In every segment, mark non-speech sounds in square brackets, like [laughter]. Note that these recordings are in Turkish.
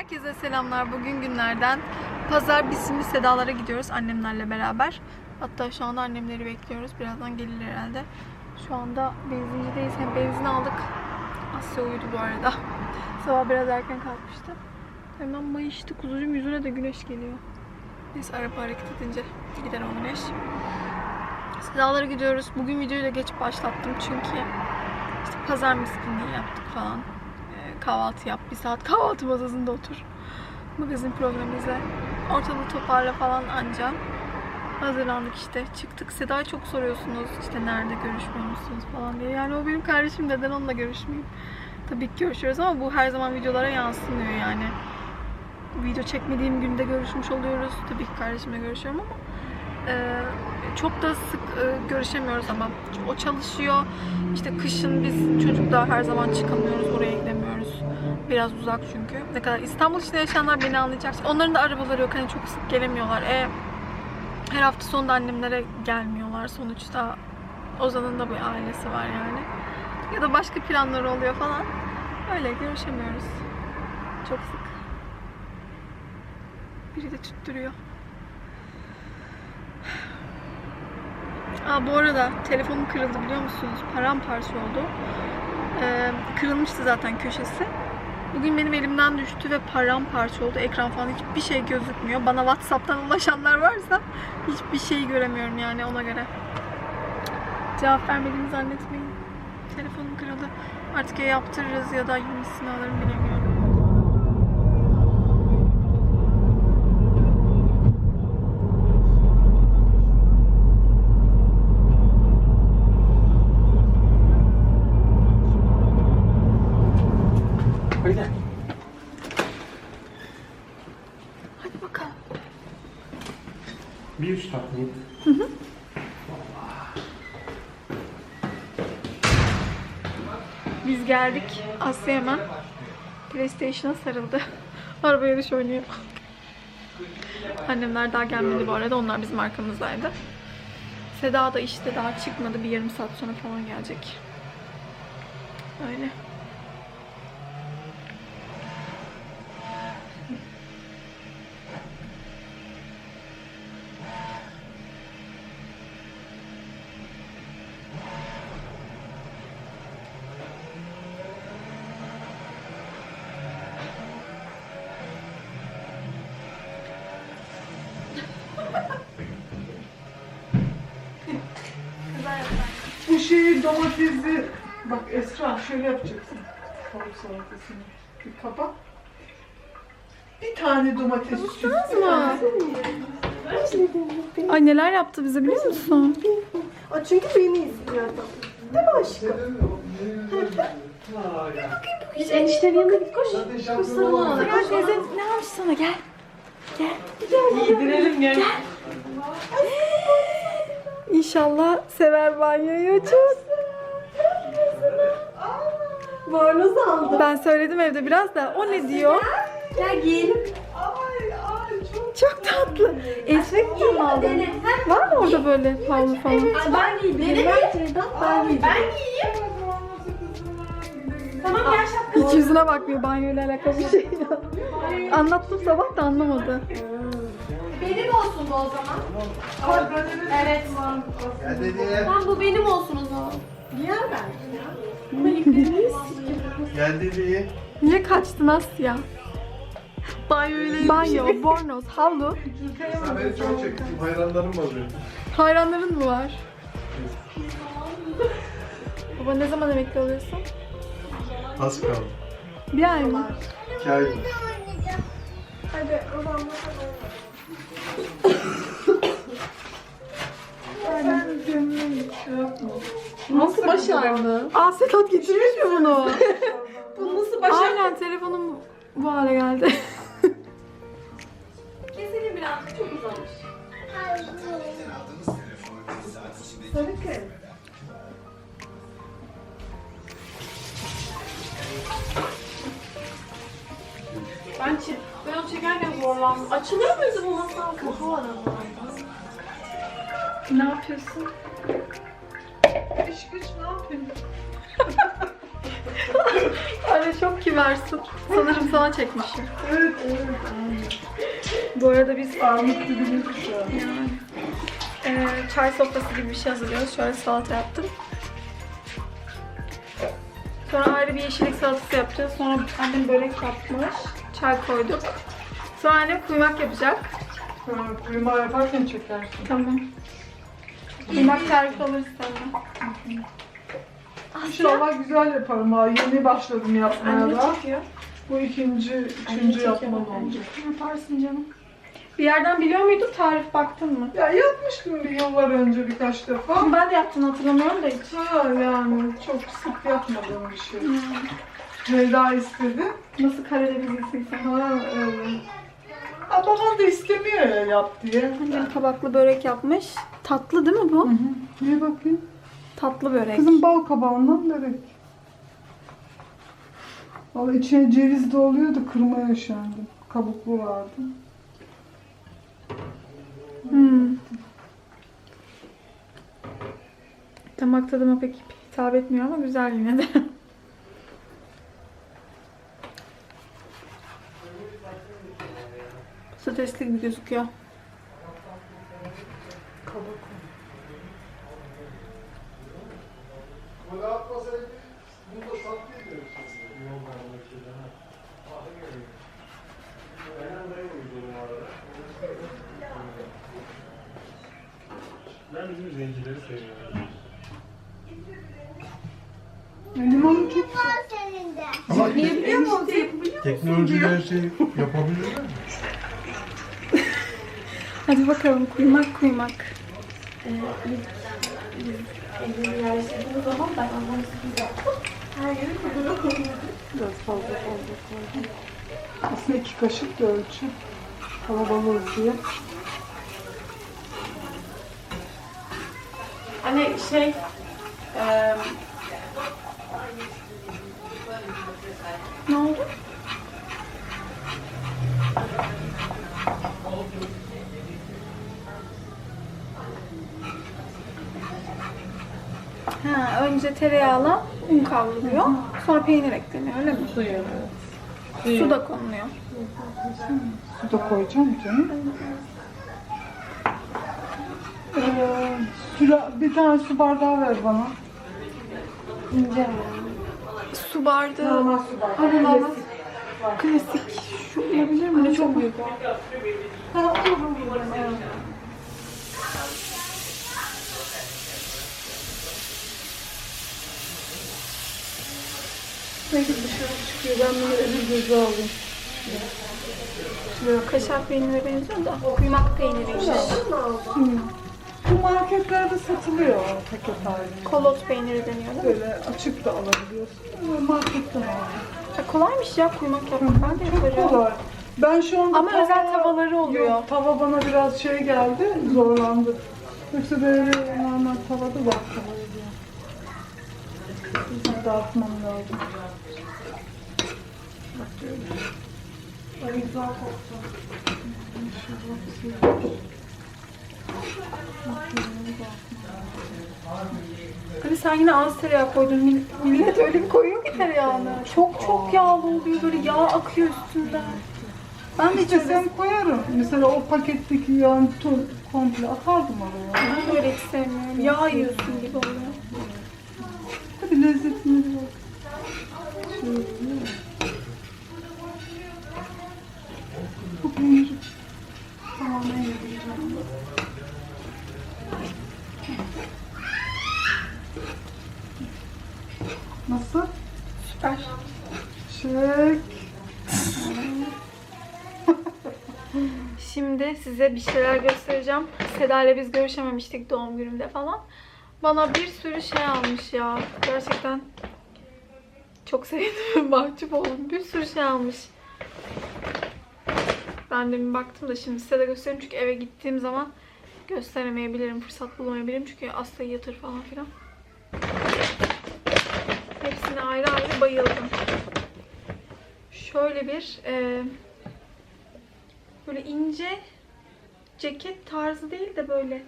Herkese selamlar. Bugün günlerden pazar biz şimdi Sedalara gidiyoruz annemlerle beraber. Hatta şu anda annemleri bekliyoruz. Birazdan gelir herhalde. Şu anda benzincideyiz. Hem benzin aldık. Asya uyudu bu arada. [laughs] Sabah biraz erken kalkmıştı. Hemen mayıştı. Kuzucuğum yüzüne de güneş geliyor. Neyse araba hareket edince gider o güneş. Sedalara gidiyoruz. Bugün videoyu da geç başlattım çünkü işte pazar miskinliği yaptık falan. Kahvaltı yap, bir saat kahvaltı masasında otur. Magazin programı izle. Ortalığı toparla falan anca. Hazırlandık işte. Çıktık. Seda'yı çok soruyorsunuz işte nerede görüşmüyor musunuz falan diye. Yani o benim kardeşim neden onunla görüşmeyeyim? Tabii ki görüşüyoruz ama bu her zaman videolara yansımıyor yani. Video çekmediğim günde görüşmüş oluyoruz. Tabii ki kardeşimle görüşüyorum ama ee, çok da sık e, görüşemiyoruz ama o çalışıyor. İşte kışın biz çocuklar her zaman çıkamıyoruz, oraya gidemiyoruz. Biraz uzak çünkü. Ne kadar İstanbul içinde yaşayanlar beni anlayacak. Onların da arabaları yok. Hani çok sık gelemiyorlar. E, her hafta sonunda annemlere gelmiyorlar. Sonuçta Ozan'ın da bir ailesi var yani. Ya da başka planları oluyor falan. Öyle görüşemiyoruz. Çok sık. Biri de tutturuyor. Aa, bu arada telefonum kırıldı biliyor musunuz? Paramparça oldu. Ee, kırılmıştı zaten köşesi. Bugün benim elimden düştü ve paramparça oldu. Ekran falan hiçbir şey gözükmüyor. Bana Whatsapp'tan ulaşanlar varsa hiçbir şey göremiyorum yani ona göre. Cevap vermediğimi zannetmeyin. Telefonum kırıldı. Artık ya yaptırırız ya da yenisini alırım bilemiyorum. Bir üç tatlıyım. Biz geldik. Asya hemen PlayStation'a sarıldı. [laughs] Araba yarış oynuyor. Annemler daha gelmedi bu arada. Onlar bizim arkamızdaydı. Seda da işte daha çıkmadı. Bir yarım saat sonra falan gelecek. Öyle. Domatesi bak Esra şöyle yapacaksın. Tavuk salatasını bir kaba. Bir tane domates Unuttunuz mu? Ay neler yaptı bize biliyor musun? Aa, çünkü beni izliyor adam. Değil mi aşkım? Biz eniştenin yanına git koş. Koş sarıl ona. Gel teyze ne almış sana gel. Gidirelim gel. İnşallah sever banyoyu çok. Bornoz aldım. Ben söyledim evde biraz da. O ne diyor? Gel giyelim. Ay ay çok. Çok tatlı. Esmek mi aldın? Var mı orada böyle havlu falan? Ay, ben giydim. Dene ben Ceydan. Ben giyeyim. Tamam gel şapka. Hiç yüzüne bakmıyor banyoyla alakalı bir şey. Anlattım sabah da anlamadı. Benim olsun bu o zaman. Evet. Gel dedi. Tamam bu benim olsun o zaman. Giyer ben. Gel dedi. Niye kaçtın Asya? Banyo, Banyo, bornoz, havlu. Sen beni çok çektin. Hayranlarım var benim. Hayranların mı var? Baba ne zaman emekli oluyorsun? Az kaldı. Bir ay mı? İki ay var. Hadi o zaman Nasıl başardı? Aa Sedat getirmiş mi bunu? Bu nasıl başardı? Aynen telefonum bu hale geldi. [laughs] Keselim biraz. Çok uzamış. Sarı kız. Ben, çek, ben onu çekerken zorlandım. Açılıyor muydu bu masa? Kafa var ama. ne yapıyorsun? İş güç ne yapayım? [laughs] Ay Anne çok kibarsın. Sanırım sana çekmişim. Evet evet. Bu arada biz Armut gibi bir yani, e, çay sofrası gibi bir şey hazırlıyoruz. Şöyle salata yaptım. Sonra ayrı bir yeşillik salatası yapacağız. Sonra annem börek yapmış. Çay koyduk. Sonra annem kuymak yapacak. Ha, Kuyma yaparken çekersin. Tamam. Kuymak tarifi alırız senden. İnşallah güzel yaparım ha. Yeni başladım yapmaya da. çekiyor. Bu ikinci, üçüncü yapmam olacak. Yaparsın canım. Bir yerden biliyor muydun? Tarif baktın mı? Ya yapmıştım bir yıllar önce birkaç defa. Ama ben de yaptığını hatırlamıyorum da hiç. Ha yani çok sık yapmadığım bir şey. Ceyda istedi. Nasıl Karadenizlisin sen? Ha evet. Ha, babam da istemiyor ya yap diye. Annem kabaklı börek yapmış. Tatlı değil mi bu? Hı hı. Niye bakayım? Tatlı börek. Kızım bal kabağından börek. Valla içine ceviz de oluyordu, kırmaya üşendim. Kabuklu vardı. Hmm. Damak tadıma pek hitap etmiyor ama güzel yine de. [laughs] Patatesli gibi gözüküyor. Böyle atmasaydı bunu da sattıydı. Yoldan bir şeyden. Ben bizim zencileri seviyorum. Limonu çok Ama Yiyebiliyor musun? teknolojiyle her şeyi yapabilirler mi? Hadi bakalım kuymak kuymak. biraz fazla fazla koydum. Aslında iki kaşık da ölçü. Kalabalığız diye. Hani şey... eee Ne oldu? Ha, önce tereyağla un kavruluyor. Sonra peynir ekleniyor öyle mi? Su da konuluyor. Su da koyacağım canım. Ee, süra- bir tane su bardağı ver bana. Su bardağı. Normal su bardağı. Hadi normal. Klasik. Şu olabilir mi? Hani çok büyük. Ha, olur Belki dışarı çıkıyor. Ben bunu elin gözü alayım. Kaşar peynirine benziyor da kuymak peyniri işte. Bu marketlerde satılıyor paket halinde. Kolot peyniri deniyor değil mi? Böyle açık da alabiliyorsun. Marketten aldım. Ya kolaymış ya kuymak yapmak. Ben de Çok yaparım. kolay. Ben şu anda Ama özel tavaları oluyor. Yok, tava bana biraz şey geldi, zorlandı. Yoksa böyle normal tavada var tavayı diye. Bunu dağıtmam lazım. Bakıyorum. Ay güzel koktu. İnşallah Hani sen yine az tereyağı koydun. Mil- Millet öyle bir koyuyor ki tereyağını. Çok çok yağlı oluyor. Böyle yağ akıyor üstünden. Ben de öyle, İstesem koyarım. Mesela o paketteki yağın tüm komple atardım oraya. ben de öyle hiç sevmiyorum. Yağ yiyorsun gibi oluyor. Lezzetine bir bak. Şöyle. Bu peyniri tamamen yiyeceğim. Nasıl? Süper. Çek. Şimdi size bir şeyler göstereceğim. Seda ile biz görüşememiştik doğum günümde falan. Bana bir sürü şey almış ya. Gerçekten çok sevindim. [laughs] Mahcup oldum. Bir sürü şey almış. Ben de bir baktım da şimdi size de göstereyim. Çünkü eve gittiğim zaman gösteremeyebilirim. Fırsat bulamayabilirim. Çünkü Aslı'yı yatır falan filan. Hepsine ayrı ayrı bayıldım. Şöyle bir e, böyle ince ceket tarzı değil de böyle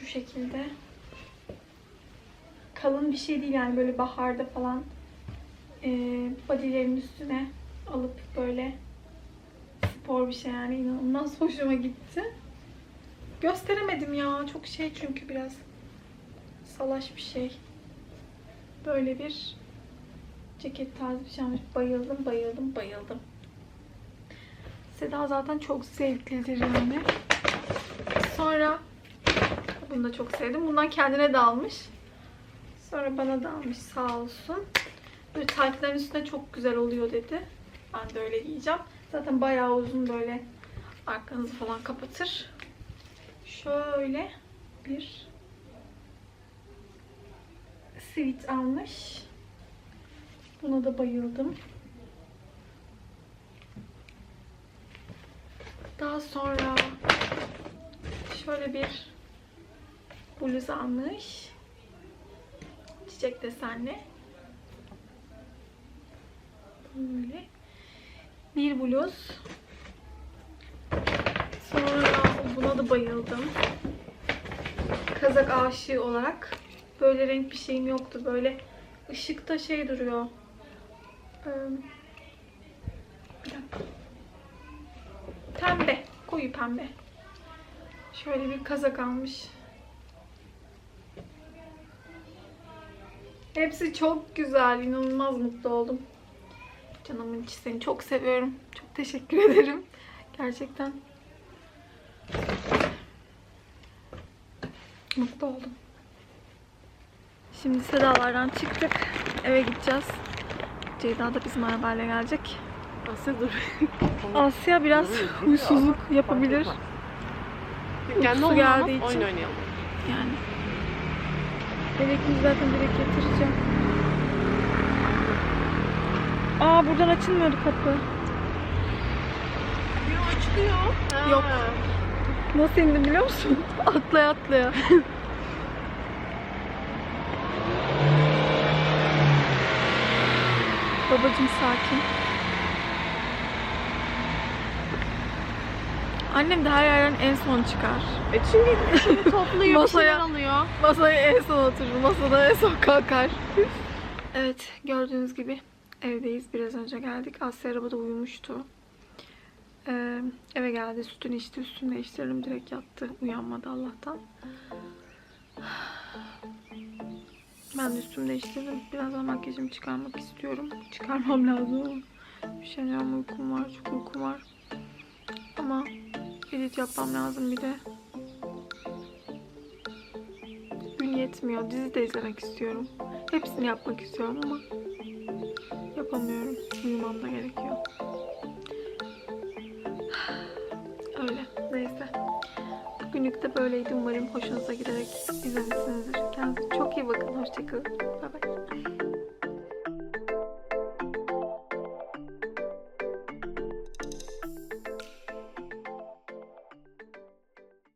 şu şekilde kalın bir şey değil yani böyle baharda falan e, bodylerin üstüne alıp böyle spor bir şey yani inanılmaz hoşuma gitti. Gösteremedim ya. Çok şey çünkü biraz salaş bir şey. Böyle bir ceket tarzı bir şey almış. Bayıldım, bayıldım, bayıldım. Seda zaten çok zevklidir yani. Sonra bunu da çok sevdim. Bundan kendine de almış. Sonra bana da almış sağ olsun. Böyle taytların üstüne çok güzel oluyor dedi. Ben de öyle giyeceğim. Zaten bayağı uzun böyle arkanızı falan kapatır. Şöyle bir sweat almış. Buna da bayıldım. Daha sonra şöyle bir bluz almış. Çiçek desenli. Böyle. Bir bluz. Sonra buna da bayıldım. Kazak aşığı olarak. Böyle renk bir şeyim yoktu. Böyle ışıkta şey duruyor. Bir dakika. Pembe. Koyu pembe. Şöyle bir kazak almış. Hepsi çok güzel. İnanılmaz mutlu oldum. Canımın içi seni çok seviyorum. Çok teşekkür [laughs] ederim. Gerçekten mutlu oldum. Şimdi Sedalardan çıktık. Eve gideceğiz. Ceyda da bizim arabayla gelecek. Asya dur. [laughs] Asya biraz huysuzluk yapabilir. Kendi Uykusu geldiği için. oyun oynayalım. Yani. Gerekli zaten direkt getireceğim. Aa buradan açılmıyordu kapı. Yo açılıyor. Yok. Nasıl indim biliyor musun? [laughs] atlaya atlaya. Babacım sakin. Annem de her yerden en son çıkar. E çünkü şimdi topluyor, bir şeyler Masaya- alıyor. Masaya en son oturur. Masada en son kalkar. evet gördüğünüz gibi evdeyiz. Biraz önce geldik. Asya arabada uyumuştu. Ee, eve geldi. Sütünü içti. Üstünü değiştirdim. Direkt yattı. Uyanmadı Allah'tan. Ben de üstümü değiştirdim. Birazdan makyajımı çıkarmak istiyorum. Çıkarmam lazım. Üşeniyorum. Uykum var. Çok uykum var. Ama edit yapmam lazım bir de. Gün yetmiyor. Dizi de izlemek istiyorum. Hepsini yapmak istiyorum ama yapamıyorum. Uyumam da gerekiyor. Öyle. Neyse. Bugünlük de böyleydi. Umarım hoşunuza giderek izlemişsinizdir. Kendinize çok iyi bakın. Hoşçakalın. Bay bay.